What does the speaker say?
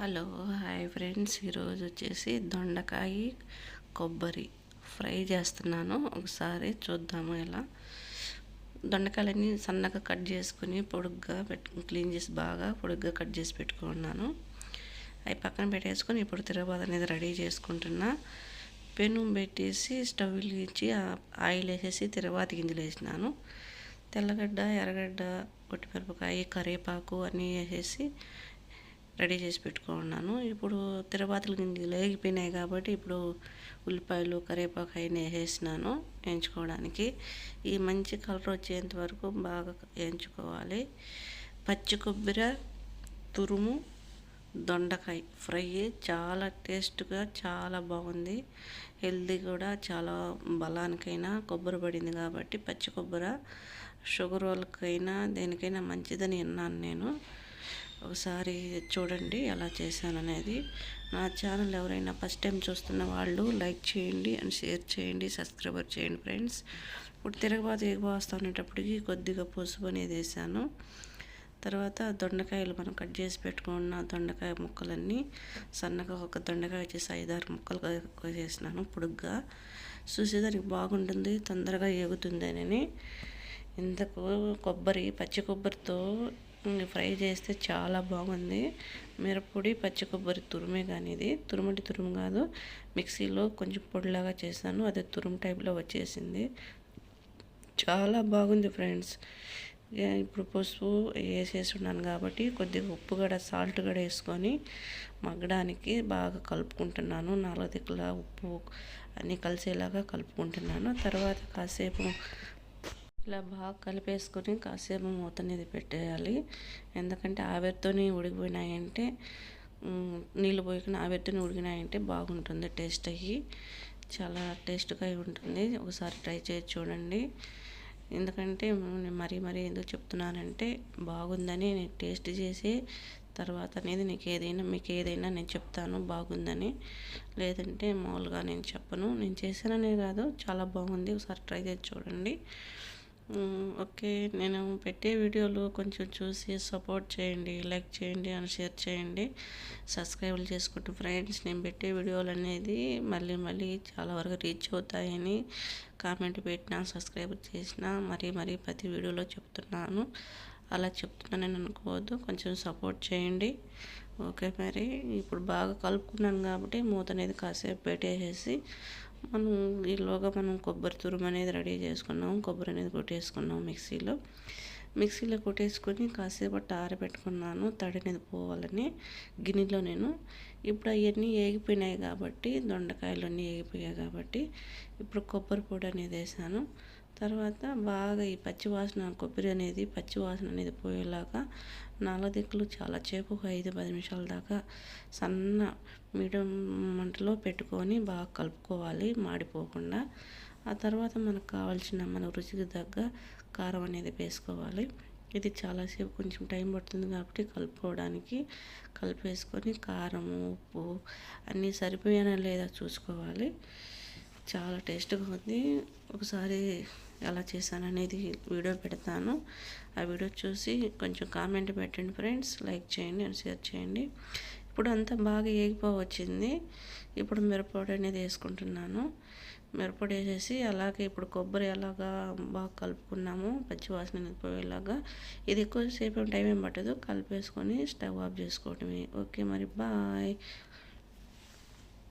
Hello hi friends. ఈరోజు వచ్చేసి దొండకాయ కొబ్బరి ఫ్రై చేస్తున్నాను. ఒకసారి చూద్దాము ఎలా. దొండకాయలన్నీ సన్నగా కట్ చేసుకుని పొడుగ్గా పెట్టు క్లీన్ చేసి బాగా పొడుగ్గా కట్ చేసి పెట్టుకున్నాను. అవి పక్కన పెట్టేసుకొని ఇప్పుడు తిరగబాత అనేది రెడీ చేసుకుంటున్నా. పెను పెట్టేసి స్టవ్ ఇచ్చి ఆయిల్ వేసేసి తిరగబాత గింజలు వేసినాను. తెల్లగడ్డ ఎర్రగడ్డ పొట్టిమిరపకాయ కరివేపాకు అన్నీ వేసేసి రెడీ చేసి పెట్టుకున్నాను. ఇప్పుడు తిరబాతలు గింజలు వేగిపోయినాయి కాబట్టి ఇప్పుడు ఉల్లిపాయలు కరివేపాకు అయినా వేసేసినాను వేయించుకోవడానికి. ఈ మంచి కలర్ వచ్చేంత వరకు బాగా వేయించుకోవాలి. పచ్చి కొబ్బరి తురుము దొండకాయ ఫ్రై చాలా టేస్ట్గా చాలా బాగుంది. హెల్దీ కూడా చాలా బలానికైనా కొబ్బరి పడింది కాబట్టి పచ్చి కొబ్బరి షుగర్ వాళ్ళకైనా దేనికైనా మంచిదని విన్నాను నేను. ఒకసారి చూడండి ఎలా చేశాను అనేది నా ఛానల్ ఎవరైనా ఫస్ట్ టైం చూస్తున్న వాళ్ళు లైక్ చేయండి అండ్ షేర్ చేయండి సబ్స్క్రైబర్ చేయండి ఫ్రెండ్స్. ఇప్పుడు తిరగబాత ఎగబాస్తా ఉండేటప్పటికి కొద్దిగా పసుపు అనేది వేసాను. తర్వాత దొండకాయలు మనం కట్ చేసి పెట్టుకున్న దొండకాయ ముక్కలన్నీ సన్నగా ఒక దొండకాయ వచ్చేసి ఐదారు ముక్కలు చేసినాను పొడుగ్గా. చూసేదానికి బాగుంటుంది తొందరగా ఎగుతుంది అని. ఇంతకు కొబ్బరి పచ్చి కొబ్బరితో ఫ్రై చేస్తే చాలా బాగుంది. మిరప్పొడి పచ్చి కొబ్బరి తురుమే కానీ ఇది. తురుమటి తురుము కాదు. మిక్సీలో కొంచెం పొడిలాగా చేశాను. అదే తురుము టైప్లో వచ్చేసింది. చాలా బాగుంది ఫ్రెండ్స్. ఇప్పుడు పసుపు వేసేసి ఉన్నాను కాబట్టి కొద్దిగా ఉప్పు కూడా సాల్ట్ కూడా వేసుకొని మగ్గడానికి బాగా కలుపుకుంటున్నాను. నాలుగు దిక్కుల ఉప్పు అన్నీ కలిసేలాగా కలుపుకుంటున్నాను. తర్వాత కాసేపు ఇలా బాగా కలిపేసుకొని కాసేపు మూత అనేది పెట్టేయాలి. ఎందుకంటే ఆవిరితోని ఉడికిపోయినాయంటే నీళ్ళు పోయకుండా ఆవిరితోని ఉడికినాయంటే బాగుంటుంది టేస్ట్ అయ్యి చాలా టేస్ట్గా ఉంటుంది. ఒకసారి ట్రై చేసి చూడండి. ఎందుకంటే నేను మరీ మరీ ఎందుకు చెప్తున్నానంటే బాగుందని నేను టేస్ట్ చేసి తర్వాత అనేది నీకు ఏదైనా మీకు ఏదైనా నేను చెప్తాను బాగుందని. లేదంటే మామూలుగా నేను చెప్పను. నేను చేశాననే కాదు చాలా బాగుంది. ఒకసారి ట్రై చేసి చూడండి. ఓకే నేను పెట్టే వీడియోలు కొంచెం చూసి సపోర్ట్ చేయండి లైక్ చేయండి అని షేర్ చేయండి. సబ్స్క్రైబ్ చేసుకుంటూ ఫ్రెండ్స్ నేను పెట్టే వీడియోలు అనేది మళ్ళీ మళ్ళీ చాలా వరకు రీచ్ అవుతాయని కామెంట్ పెట్టినా సబ్స్క్రైబ్ చేసినా మరీ మరీ ప్రతి వీడియోలో చెప్తున్నాను. అలా చెప్తున్నానని అనుకోవద్దు కొంచెం సపోర్ట్ చేయండి. ఓకే మరి ఇప్పుడు బాగా కలుపుకున్నాను కాబట్టి మూత అనేది కాసేపు పెట్టేసేసి మనం ఈలోగా మనం కొబ్బరి తురుము అనేది రెడీ చేసుకున్నాం. కొబ్బరి అనేది కొట్టేసుకున్నాం మిక్సీలో. మిక్సీలో కొట్టేసుకొని కాసేపు ఆరబెట్టుకున్నాను. తడి అనేది పోవాలని గిన్నెలో నేను. ఇప్పుడు అవన్నీ ఏగిపోయినాయి కాబట్టి దొండకాయలు అన్నీ ఏగిపోయాయి కాబట్టి ఇప్పుడు కొబ్బరి పొడి అనేది వేసాను. తర్వాత బాగా ఈ పచ్చివాసన కొబ్బరి అనేది పచ్చివాసన అనేది పోయేలాగా నాలుగు దిక్కులు చాలా చేపు ఒక ఐదు పది నిమిషాల దాకా సన్న మీడియం మంటలో పెట్టుకొని బాగా కలుపుకోవాలి మాడిపోకుండా. ఆ తర్వాత మనకు కావాల్సిన మన రుచికి తగ్గ కారం అనేది వేసుకోవాలి. ఇది చాలాసేపు కొంచెం టైం పడుతుంది కాబట్టి కలుపుకోవడానికి. కలిపేసుకొని కారం ఉప్పు అన్నీ సరిపోయానా లేదా చూసుకోవాలి. చాలా టేస్ట్గా ఉంది. ఒకసారి ఎలా చేశాను అనేది వీడియో పెడతాను. ఆ వీడియో చూసి కొంచెం కామెంట్ పెట్టండి ఫ్రెండ్స్. లైక్ చేయండి అండ్ షేర్ చేయండి. ఇప్పుడు అంతా బాగా ఏగిపోవచ్చింది ఇప్పుడు మిరపొడి అనేది వేసుకుంటున్నాను. మిరపొడి వేసేసి అలాగే ఇప్పుడు కొబ్బరి ఎలాగా బాగా కలుపుకున్నాము. పచ్చివాసన నిలిపోయేలాగా పోయేలాగా. ఇది ఎక్కువసేపు టైం ఏం పట్టదు. కలిపేసుకొని స్టవ్ ఆఫ్ చేసుకోవటమే. ఓకే మరి బాయ్.